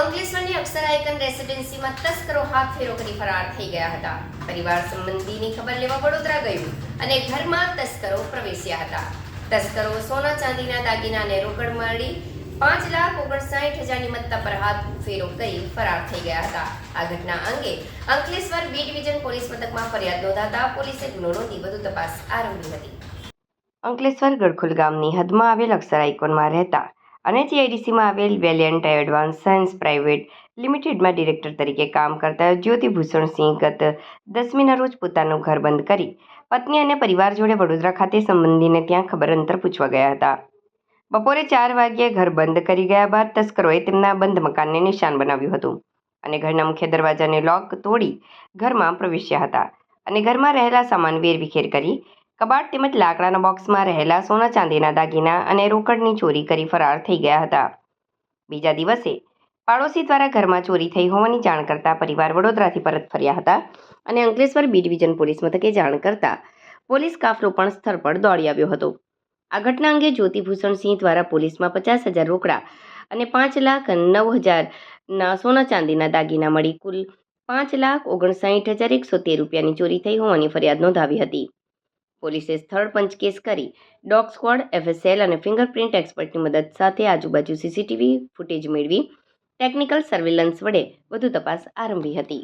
અંકલેશ્વરની અક્ષર icon રેસિડેન્સીમાં તસ્કરો હાથ ફેરો કરી ફરાર થઈ ગયા હતા. પરિવાર સંબંધીની ખબર લેવા વડોદરા ગયું અને ઘરમાં તસ્કરો પ્રવેશ્યા હતા. તસ્કરો સોના ચાંદીના દાગીના અને રોકડ મળી પાંચ લાખ ઓગણસાઠ હજારની મત્તા પર હાથ ફેરો કરી ફરાર થઈ ગયા હતા. આ ઘટના અંગે અંકલેશ્વર બી ડિવિઝન પોલીસ મથકમાં ફરિયાદ નોંધાતા પોલીસે ગુનો નોંધી વધુ તપાસ આરંભી હતી. અંકલેશ્વર ગડખુલ ગામની હદમાં આવેલ અક્ષર આઇકોનમાં રહેતા અને જીઆઈડીસીમાં આવેલ વેલિયન્ટ એડવાન્સ સાયન્સ પ્રાઇવેટ લિમિટેડમાં ડિરેક્ટર તરીકે કામ કરતા જ્યોતિભૂષણ સિંહ ગત દસમીના રોજ પોતાનું ઘર બંધ કરી પત્ની અને પરિવાર જોડે વડોદરા ખાતે સંબંધીને ત્યાં ખબર અંતર પૂછવા ગયા હતા. બપોરે ચાર વાગ્યે ઘર બંધ કરી ગયા બાદ તસ્કરોએ તેમના બંધ મકાનને નિશાન બનાવ્યું હતું અને ઘરના મુખ્ય દરવાજાને લોક તોડી ઘરમાં પ્રવેશ્યા હતા અને ઘરમાં રહેલા સામાન વેરવિખેર કરી કબાટ તેમજ લાકડાના બોક્સમાં રહેલા સોના ચાંદીના દાગીના અને રોકડની ચોરી કરી ફરાર થઈ ગયા હતા. બીજા દિવસે પાડોશી દ્વારા ઘરમાં ચોરી થઈ હોવાની જાણ કરતા પરિવાર વડોદરાથી પરત ફર્યા હતા અને અંકલેશ્વર બી ડિવિઝન પોલીસ મથકે જાણ કરતા પોલીસ કાફલો પણ સ્થળ પર દોડી આવ્યો હતો. આ ઘટના અંગે જ્યોતિભૂષણ સિંહ દ્વારા પોલીસમાં પચાસ હજાર રોકડા અને પાંચ લાખ નવ હજારના સોના ચાંદીના દાગીના મળી કુલ પાંચ લાખ ઓગણસાઠ હજાર એકસો તેર રૂપિયાની ચોરી થઈ હોવાની ફરિયાદ નોંધાવી હતી. પોલીસે સ્થળ પંચકેસ કરી ડોગ સ્ક્વોડ, એફએસએલ અને ફિંગરપ્રિન્ટ એક્સપર્ટની મદદ સાથે આજુબાજુ સીસીટીવી ફૂટેજ મેળવી ટેકનિકલ સર્વેલન્સ વડે વધુ તપાસ આરંભી હતી.